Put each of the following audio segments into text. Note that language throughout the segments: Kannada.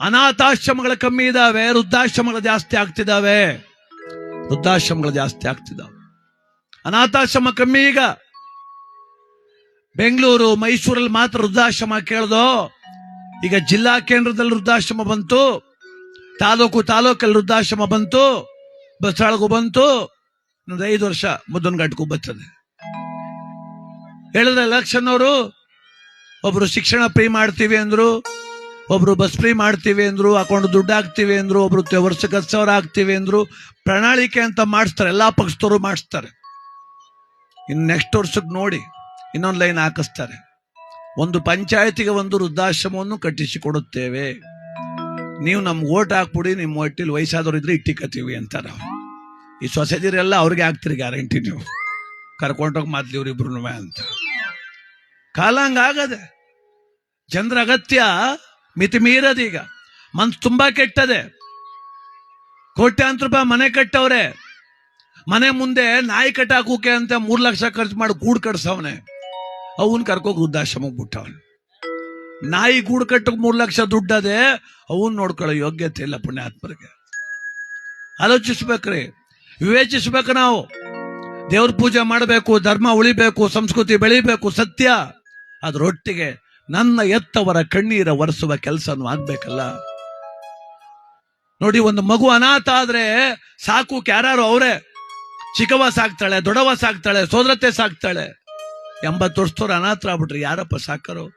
ಅನಾಥಾಶ್ರಮಗಳ ಕಮ್ಮಿ ಇದಾವೆ, ವೃದ್ಧಾಶ್ರಮಗಳು ಜಾಸ್ತಿ ಆಗ್ತಿದಾವೆ. ವೃದ್ಧಾಶ್ರಮಗಳು ಜಾಸ್ತಿ ಆಗ್ತಿದಾವೆ. ಅನಾಥಾಶ್ರಮ ಕಮ್ಮಿ ಈಗ. ಬೆಂಗಳೂರು, ಮೈಸೂರಲ್ಲಿ ಮಾತ್ರ ವೃದ್ಧಾಶ್ರಮ ಕೇಳ್ದೋ, ಈಗ ಜಿಲ್ಲಾ ಕೇಂದ್ರದಲ್ಲಿ ವೃದ್ಧಾಶ್ರಮ ಬಂತು, ತಾಲೂಕು ತಾಲೂಕಲ್ಲಿ ವೃದ್ಧಾಶ್ರಮ ಬಂತು ಬಸ್ಸಾಳಗೂ ಬಂತು ಒಂದು ಐದು ವರ್ಷ ಮುದ್ದನಘಾಟ್ಗೂ ಬರ್ತದೆ. ಹೇಳಿದ್ರೆ ಎಲೆಕ್ಷನ್ ಅವರು ಒಬ್ರು ಶಿಕ್ಷಣ ಪ್ರೀ ಮಾಡ್ತೀವಿ ಅಂದ್ರು ಒಬ್ರು ಬಸ್ ಫ್ರೀ ಮಾಡ್ತೀವಿ ಅಂದ್ರು ಅಕೌಂಟ್ ದುಡ್ಡು ಹಾಕ್ತೀವಿ ಅಂದ್ರು, ಒಬ್ರು ವರ್ಷಕ್ಕೆ ಹತ್ತು ಸಾವಿರ ಹಾಕ್ತೀವಿ ಅಂದ್ರು, ಪ್ರಣಾಳಿಕೆ ಅಂತ ಮಾಡಿಸ್ತಾರೆ, ಎಲ್ಲಾ ಪಕ್ಷದವರು ಮಾಡಿಸ್ತಾರೆ. ಇನ್ನು ನೆಕ್ಸ್ಟ್ ವರ್ಷಕ್ಕೆ ನೋಡಿ, ಇನ್ನೊಂದು ಲೈನ್ ಹಾಕಿಸ್ತಾರೆ. ಒಂದು ಪಂಚಾಯತಿಗೆ ಒಂದು ವೃದ್ಧಾಶ್ರಮವನ್ನು ಕಟ್ಟಿಸಿಕೊಡುತ್ತೇವೆ ನೀವು ನಮ್ಗೆ ಓಟ್ ಹಾಕ್ಬಿಡಿ ನಿಮ್ಮ ಒಟ್ಟಿಲಿ ವಯಸ್ಸಾದವ್ರು ಇದ್ರೆ ಇಟ್ಟಿಕತ್ತೀವಿ ಅಂತಾರೆ. ಈ ಸೊಸೈಟಿರೆಲ್ಲ ಅವ್ರಿಗೆ ಹಾಕ್ತೀರಿ ಗ್ಯಾರಂಟಿ ನೀವು. ಕರ್ಕೊಂಡೋಗಿ ಮಾದ್ಲಿ ಇವ್ರಿಬ್ರು ಅಂತ. ಕಾಲ ಆಗದೆ, ಜನರ ಅಗತ್ಯ ಮಿತಿ ಮೀರದೀಗ ಮನ್ಸು ತುಂಬಾ ಕೆಟ್ಟದೆ. ಕೋಟ್ಯಾಂತರ ರೂಪಾಯಿ ಮನೆ ಕಟ್ಟವ್ರೆ. ಮನೆ ಮುಂದೆ ನಾಯಿ ಕಟ್ಟಾಕೋಕೆ ಅಂತ ಮೂರು ಲಕ್ಷ ಖರ್ಚು ಮಾಡಿ ಗೂಡು ಕಟ್ಸವನೆ. ಅವನ್ ಕರ್ಕೋಗಿ ವೃದ್ಧಾಶ್ರಮಕ್ಕೆ ಬಿಟ್ಟವನು. ನಾಯಿ ಗೂಡು ಕಟ್ಟಕ್ ಮೂರು ಲಕ್ಷ ದುಡ್ಡದೆ ಅವನ್ ನೋಡ್ಕೊಳ್ಳೋ ಯೋಗ್ಯತೆ ಇಲ್ಲ ಪುಣ್ಯಾತ್ಮರಿಗೆ. ಆಲೋಚಿಸ್ಬೇಕ್ರಿ. ವಿವೇಚಿಸ್ಬೇಕು ನಾವು. ದೇವ್ರ ಪೂಜೆ ಮಾಡಬೇಕು, ಧರ್ಮ ಉಳಿಬೇಕು, ಸಂಸ್ಕೃತಿ ಬೆಳಿಬೇಕು, ಸತ್ಯ. ಅದರೊಟ್ಟಿಗೆ ನನ್ನ ಎತ್ತವರ ಕಣ್ಣೀರ ಒರೆಸುವ ಕೆಲಸನೂ ಆಗ್ಬೇಕಲ್ಲ? ನೋಡಿ, ಒಂದು ಮಗು ಅನಾಥ ಆದ್ರೆ ಸಾಕು ಯಾರು ಅವರೇ. ಚಿಕ್ಕವ ಸಾಕ್ತಾಳೆ ದೊಡವ ಸಾಕ್ತಾಳೆ ಸೋದರತೆ ಸಾಕ್ತಾಳೆ. ಎಂಬತ್ತು ವರ್ಷದವ್ರು ಅನಾಥ ಆಗ್ಬಿಟ್ರಿ ಯಾರಪ್ಪ ಸಾಕರು?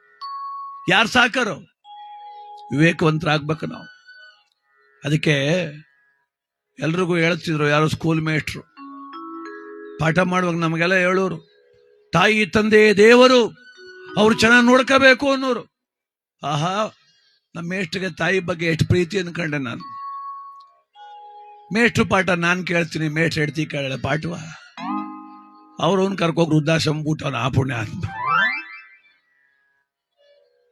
ಯಾರು ಸಾಕರು? ವಿವೇಕವಂತರಾಗ್ಬೇಕು ನಾವು. ಅದಕ್ಕೆ ಎಲ್ರಿಗೂ ಹೇಳ್ತಿದ್ರು, ಯಾರು ಸ್ಕೂಲ್ ಮೇಟ್ರು ಪಾಠ ಮಾಡುವಾಗ ನಮಗೆಲ್ಲ ಹೇಳೋರು, ತಾಯಿ ತಂದೆ ದೇವರು. ಅವ್ರು ಚೆನ್ನಾಗಿ ನೋಡ್ಕೋಬೇಕು ಅನ್ನೋರು. ಆಹಾ, ನಮ್ಮ ಮೇಷ್ಟ್ರಿಗೆ ತಾಯಿ ಬಗ್ಗೆ ಎಷ್ಟು ಪ್ರೀತಿ ಅನ್ಕೊಂಡೆ ನಾನು. ಮೇಷ್ಟ್ರು ಪಾಠ ನಾನು ಕೇಳ್ತೀನಿ, ಮೇಷ್ಟ್ರ ಹೆಡ್ತಿ ಕೇಳ ಪಾಠವ. ಅವ್ರವ್ನ ಕರ್ಕೋಗಿ ವೃದ್ಧಾಶ್ರಮ ಬಿಟ್ಟವನ ಆ ಪುಣ್ಯ ಅಂತ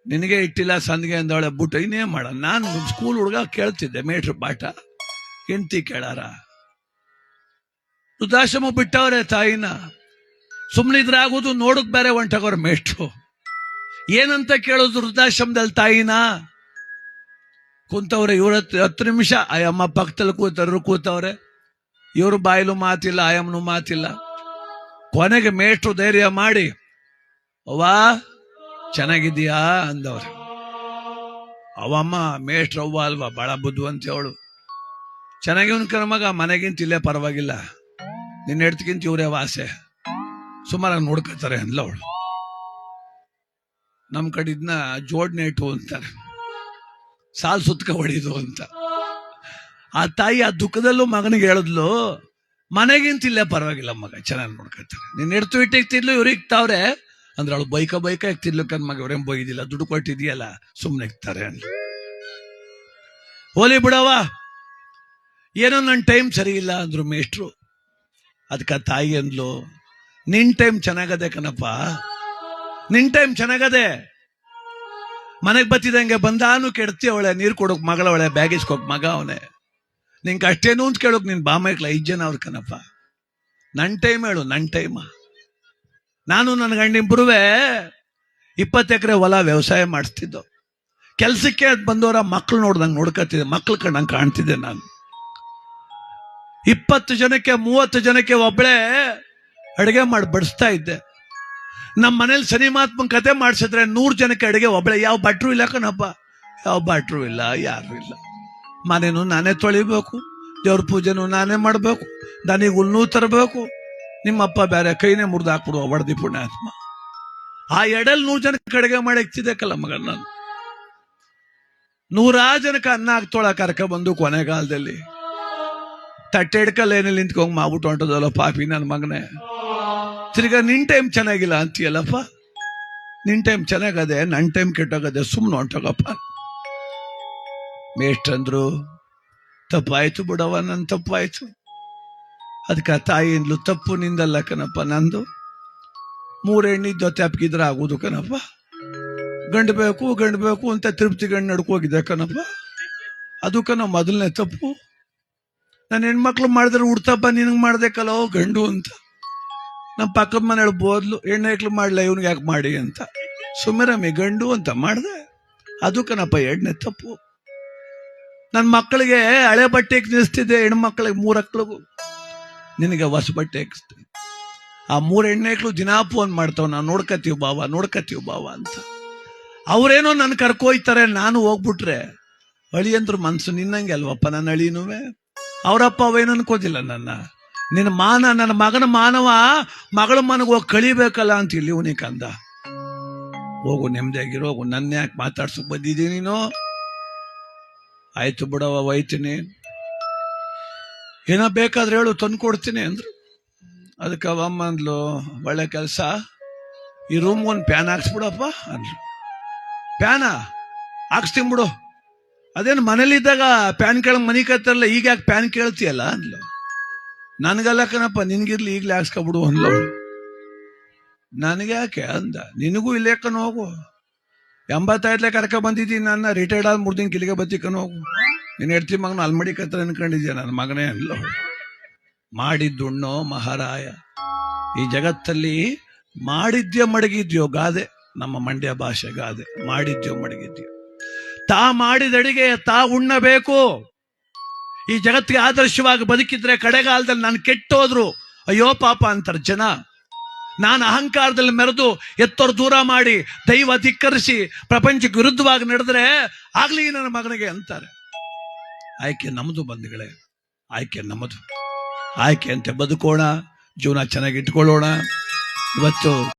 ನಿನಗೆ ಇಟ್ಟಿಲ್ಲ ಸಂದಿಗೆ ಅಂದವಳೆ ಬಿಟ್ಟು ಇನ್ನೇ ಮಾಡ? ನಾನು ಸ್ಕೂಲ್ ಹುಡುಗ ಕೇಳ್ತಿದ್ದೆ ಮೇಷ್ಟ್ರು ಪಾಠ. ಹೆಂಡ್ತಿ ಕೇಳಾರ? ವೃದ್ಧಾಶ್ರಮ ಬಿಟ್ಟವ್ರೆ ತಾಯಿನ. ಸುಮ್ಮನಿದ್ರಾಗೋದು ನೋಡಕ್ ಬೇರೆ ಹೊಂಟಾಗವ್ರ ಮೇಷ್ಟ್ರು. ಏನಂತ ಕೇಳೋದು ವೃದ್ಧಾಶ್ರಮದಲ್ಲಿ ತಾಯಿನ? ಕುಂತವ್ರೆ, ಇವ್ರ ಹತ್ತು ನಿಮಿಷ. ಆಯಮ್ಮ ಪಕ್ಕದಲ್ಲಿ ಕೂತವ್ರು ಕೂತವ್ರೆ. ಇವ್ರ ಬಾಯಿಲು ಮಾತಿಲ್ಲ ಆಯಮ್ಮನು ಮಾತಿಲ್ಲ. ಕೊನೆಗೆ ಮೇಷ್ಟ್ರು ಧೈರ್ಯ ಮಾಡಿ, ಅವ್ವಾ ಚೆನ್ನಾಗಿದೀಯಾ ಅಂದವ್ರೆ. ಅವಮ್ಮ, ಮೇಷ್ಟ್ರು ಅವ್ವ ಅಲ್ವಾ? ಬಹಳ ಬುದ್ಧಿವಂತ ಅವಳು ಚೆನ್ನಾಗಿ ಕರ ಮಗ, ಮನೆಗಿಂತ ಇಲ್ಲೇ ಪರವಾಗಿಲ್ಲ. ನಿನ್ನ ಹೆಡ್ತಿಗಿಂತ ಇವರೇ ವಾಸೆ. ಸುಮಾರಾಗಿ ನೋಡ್ಕೊತಾರೆ ಅಂದ್ಲ ಅವಳು ನಮ್ ಕಡೆ ಇದನ್ನ ಜೋಡ್ನೆ ಇಟ್ಟು ಅಂತಾರೆ. ಸಾಲ್ ಸುತ್ತಕ ಹೊಡಿದು ಅಂತ. ಆ ತಾಯಿ ಆ ದುಃಖದಲ್ಲೂ ಮಗನಿಗೆ ಹೇಳಿದ್ಲು, ಮನೆಗಿಂತ ಇಲ್ಲೇ ಪರವಾಗಿಲ್ಲ ಮಗ, ಚೆನ್ನಾಗಿ ನೋಡ್ಕೊತಾರೆ ನೀನ್ ಎಡ್ತು ಇಟ್ಟಿಗ್ತಿದ್ಲು ಇವ್ರಿಗೆ ಇಕ್ತಾವ್ರೆ ಅಂದ್ರೆ ಅವಳು ಬೈಕ ಬೈಕ ಇಕ್ತಿದ್ಲು ಕನ್ ಮಗ ಇವ್ರೇನ್ ಬೈದಿಲ್ಲ, ದುಡ್ಡು ಕೊಟ್ಟಿದ್ಯಲ್ಲ ಸುಮ್ಮನೆ ಇಕ್ತಾರೆ ಅಂತ ಹೋಲಿ ಬಿಡವ ಏನೋ ನನ್ನ ಟೈಮ್ ಸರಿ ಇಲ್ಲ ಅಂದ್ರು ಮೇಷ್ಟ್ರು. ಅದಕ್ಕೆ ತಾಯಿ ಅಂದ್ಲು, ನಿನ್ ಟೈಮ್ ಚೆನ್ನಾಗದೆ ಕಣಪ್ಪ ನಿನ್ ಟೈಮ್ ಚೆನ್ನಾಗದೆ. ಮನೆಗೆ ಬತ್ತಿದಂಗೆ ಬಂದಾನು ಕೆಡ್ತಿ ಅವಳೆ, ನೀರು ಕೊಡೋಕ್ ಮಗಳವಳೆ ಬ್ಯಾಗೇಜ್ ಕೊಕ್ ಮಗ ಅವನೇ. ನಿಂಗೆ ಅಷ್ಟೇನು ಅಂತ ಕೇಳೋಕ್ ನಿನ್ ಬಾಮೈಕ್ಲ ಐದ್ ಜನ ಅವ್ರ ಕನಪ್ಪ ನನ್ ಟೈಮ್ ಹೇಳು, ನನ್ ಟೈಮ ನಾನು ನನ್ನ ಗಂಡಿಬ್ರುವೆ ಇಪ್ಪತ್ತು ಎಕರೆ ಹೊಲ ವ್ಯವಸಾಯ ಮಾಡಿಸ್ತಿದ್ದು. ಕೆಲ್ಸಕ್ಕೆ ಬಂದವರ ಮಕ್ಳು ನೋಡ್ದಂಗೆ ನೋಡ್ಕೊತಿದ್ದೆ ಮಕ್ಳು ಕಂಡಂಗೆ ಕಾಣ್ತಿದ್ದೆ ನಾನು. ಇಪ್ಪತ್ತು ಜನಕ್ಕೆ ಮೂವತ್ತು ಜನಕ್ಕೆ ಒಬ್ಬಳೇ ಅಡುಗೆ ಮಾಡಿ ಬಡಿಸ್ತಾ ಇದ್ದೆ. ನಮ್ಮ ಮನೇಲಿ ಸಿನಿಮಾತ್ಮ ಕತೆ ಮಾಡಿಸಿದ್ರೆ ನೂರು ಜನಕ್ಕೆ ಅಡುಗೆ ಒಬ್ಬಳೆ ಯಾವ ಭಟ್ರು ಇಲ್ಲ ಕಣಪ್ಪ. ಯಾವ ಭಟ್ರು ಇಲ್ಲ, ಯಾರು ಇಲ್ಲ. ಮನೇನು ನಾನೇ ತೊಳಿಬೇಕು, ದೇವ್ರ ಪೂಜೆನೂ ನಾನೇ ಮಾಡಬೇಕು ನನಗೆ ತರಬೇಕು. ನಿಮ್ಮಪ್ಪ ಬೇರೆ ಕೈನೇ ಮುರಿದು ಹಾಕ್ಬಿಡುವ ಒಡದಿ ಪುಣ್ಯಾತ್ಮ. ಆ ಎಡಲ್ ನೂರು ಜನಕ್ಕೆ ಅಡುಗೆ ಮಾಡಿ ಇಕ್ತಿದ್ದಕ್ಕಲ್ಲ ಮಗ ನಾನು. ನೂರಾರು ಜನಕ್ಕೆ ಅನ್ನ ಹಾಕ್ತೋಳ ಕರ್ಕ ಬಂದು ಕೊನೆಗಾಲದಲ್ಲಿ. ತಟ್ಟೆ ಹಿಡ್ಕಲ್ ಏನಲ್ಲಿ ನಿಂತ್ಕೊಂಡ್ ಮಾಡ್ಬಿಟ್ಟು ಹೊಂಟದಲ್ಲ ಪಾಪಿ ನನ್ನ ಮಗನೇ. ತಿರ್ಗಾ ನಿನ್ ಟೈಮ್ ಚೆನ್ನಾಗಿಲ್ಲ ಅಂತೀಯಲ್ಲಪ್ಪ? ನಿನ್ ಟೈಮ್ ಚೆನ್ನಾಗದೆ, ನನ್ ಟೈಮ್ ಕೆಟ್ಟೋಗದೆ ಸುಮ್ಮನೆ ಹೊಂಟೋಗಪ್ಪ. ಮೇಷ್ಟ್ರಂದ್ರು, ತಪ್ಪಾಯ್ತು ಬಿಡವ ನನ್ನ ತಪ್ಪಾಯ್ತು. ಅದಕ್ಕೆ ಆ ತಾಯಿಂದ್ಲು ತಪ್ಪು ನಿಂದಲ್ಲ ಕಣಪ್ಪ ನಂದು. ಮೂರೆಣ್ಣಿ ಎಣ್ಣಿ ಜೊತೆ ಅಪ್ಕಿದ್ರೆ ಆಗೋದು ಕಣಪ್ಪ. ಗಂಡು ಬೇಕು ಗಂಡು ಬೇಕು ಅಂತ ತೃಪ್ತಿ ಗಂಡು ನಡ್ಕೋಗಿದೆ ಕಣಪ್ಪ. ಅದು ಕಣ ಮೊದಲನೇ ತಪ್ಪು. ನನ್ನ ಹೆಣ್ಮಕ್ಳು ಮಾಡಿದ್ರೆ ಹುಡ್ತಪ್ಪ ನಿನಗೆ ಕಲೋ ಗಂಡು ಅಂತ. ನಮ್ಮ ಪಕ್ಕದ ಮನೆಯಳು ಬೋದ್ಲು ಹೆಣ್ಣು ಮಾಡ್ಲ, ಇವ್ನಿಗೆ ಯಾಕೆ ಮಾಡಿ ಅಂತ. ಸುಮ್ಮನೆ ಗಂಡು ಅಂತ ಮಾಡಿದೆ. ಅದು ಕನಪ್ಪ ಎರಡನೇ ತಪ್ಪು. ನನ್ನ ಮಕ್ಕಳಿಗೆ ಹಳೆ ಬಟ್ಟೆ ಹೆಣ್ಣು ಹೆಣ್ಮಕ್ಳಿಗೆ ಮೂರು ಹಕ್ಳಿಗೂ ನಿನಗೆ ಹೊಸ ಬಟ್ಟೆ ಹಾಕಿಸ್ತೀನಿ. ಆ ಮೂರು ಹೆಣ್ಣೆಕ್ಳು ದಿನಾ ಫೋನ್ ಮಾಡ್ತಾವ, ನಾನು ನೋಡ್ಕತೀವಿ ಬಾವ ನೋಡ್ಕತೀವಿ ಬಾವ ಅಂತ. ಅವರೇನೋ ನನ್ನ ಕರ್ಕೊಯ್ತಾರೆ, ನಾನು ಹೋಗ್ಬಿಟ್ರೆ. ಅಳಿಯಂದ್ರ ಮನ್ಸು ನಿನ್ನಂಗೆ ಅಲ್ವಪ್ಪ ನನ್ನ ಅಳಿನೂ ಅವರಪ್ಪ ಅವೇನು ಅನ್ಕೋದಿಲ್ಲ ನನ್ನ. ನಿನ್ನ ಮಾನ, ನನ್ನ ಮಗನ ಮಾನವ, ಮಗಳ ಮನಗೆ ಹೋಗಿ ಕಳಿಬೇಕಲ್ಲ ಅಂತ ಇಲ್ಲಿ ಇವನಿ ಕಂದ. ಹೋಗು, ನೆಮ್ಮದಿಯಾಗಿರೋ, ಹೋಗು. ನನ್ನ ಯಾಕೆ ಮಾತಾಡ್ಸಕ್ ಬಂದಿದ್ದೀನಿ ನೀನು? ಆಯ್ತು ಬಿಡವ ಒಯ್ತೀನಿ ಏನೋ ಬೇಕಾದ್ರೆ ಹೇಳು, ತಂದು ಕೊಡ್ತೀನಿ ಅಂದ್ರು. ಅದಕ್ಕೆ ಅವಮ್ಮ ಅಂದ್ಲು, ಒಳ್ಳೆ ಕೆಲಸ. ಈ ರೂಮ್ ಒಂದು ಪ್ಯಾನ್ ಹಾಕ್ಸ್ಬಿಡಪ್ಪ ಅಂದ್ರು. ಪ್ಯಾನ ಹಾಕ್ಸ್ತೀನಿ ಬಿಡು. ಅದೇನು ಮನೇಲಿದ್ದಾಗ ಪ್ಯಾನ್ ಕೇಳಂಗೆ ಮನಿ ಕತ್ತಲ್ಲ ಈಗ ಯಾಕೆ ಪ್ಯಾನ್ ಕೇಳ್ತೀಯಲ್ಲ ಅಂದ್ಲು. ನನಗಲ್ಲ ಕಣಪ್ಪ, ನಿನ್ಗಿರ್ಲಿ, ಈಗಲೇ ಹಾಕ್ಸ್ಕೊಬಿಡು ಅಂದ್ಲು ನನಗೆ ಅಂದ? ನಿನಗೂ ಇಲ್ಲೇ ಕಣ ಹೋಗು. ಎಂಬತ್ತೈದ್ಲೆ ಕರ್ಕ ಬಂದಿದ್ದೀನಿ ನನ್ನ. ರಿಟೈರ್ಡ್ ಆದ ಮೂರು ದಿನ ಕಿಲಿಗೆ ಹೋಗು. ನೀನು ಹೆಡ್ತಿ ಮಗನ ಅಲ್ಮಡಿ ಕತ್ರ ಅನ್ಕೊಂಡಿದ್ಯಾ ನನ್ನ ಮಗನೇ ಅಲ್ಲ ಮಾಡಿದ್ದುಣ್ಣೋ ಮಹಾರಾಯ. ಈ ಜಗತ್ತಲ್ಲಿ ಮಾಡಿದ್ಯೋ ಮಡಗಿದ್ಯೋ ಗಾದೆ. ನಮ್ಮ ಮಂಡ್ಯ ಭಾಷೆ ಗಾದೆ. ಮಾಡಿದ್ಯೋ ಮಡಗಿದ್ಯೋ. ತಾ ಮಾಡಿದ ಅಡಿಗೆ ತಾ ಉಣ್ಣಬೇಕು. ಈ ಜಗತ್ತಿಗೆ ಆದರ್ಶವಾಗಿ ಬದುಕಿದ್ರೆ ಕಡೆಗಾಲದಲ್ಲಿ ನಾನು ಕೆಟ್ಟೋದ್ರು, ಅಯ್ಯೋ ಪಾಪ ಅಂತಾರೆ ಜನ. ನಾನು ಅಹಂಕಾರದಲ್ಲಿ ಮೆರೆದು ಎತ್ತೋರು ದೂರ ಮಾಡಿ ದೈವ ಧಿಕ್ಕರಿಸಿ ಪ್ರಪಂಚಕ್ಕೆ ವಿರುದ್ಧವಾಗಿ ನಡೆದ್ರೆ ಆಗ್ಲಿ ನನ್ನ ಮಗನಿಗೆ ಅಂತಾರೆ. ಆಯ್ಕೆ ನಮ್ಮದು ಬಂಧುಗಳೇ, ಆಯ್ಕೆ ನಮ್ಮದು. ಆಯ್ಕೆ ಅಂತೆ ಬದುಕೋಣ, ಜೀವನ ಚೆನ್ನಾಗಿ ಇಟ್ಕೊಳ್ಳೋಣ. ಇವತ್ತು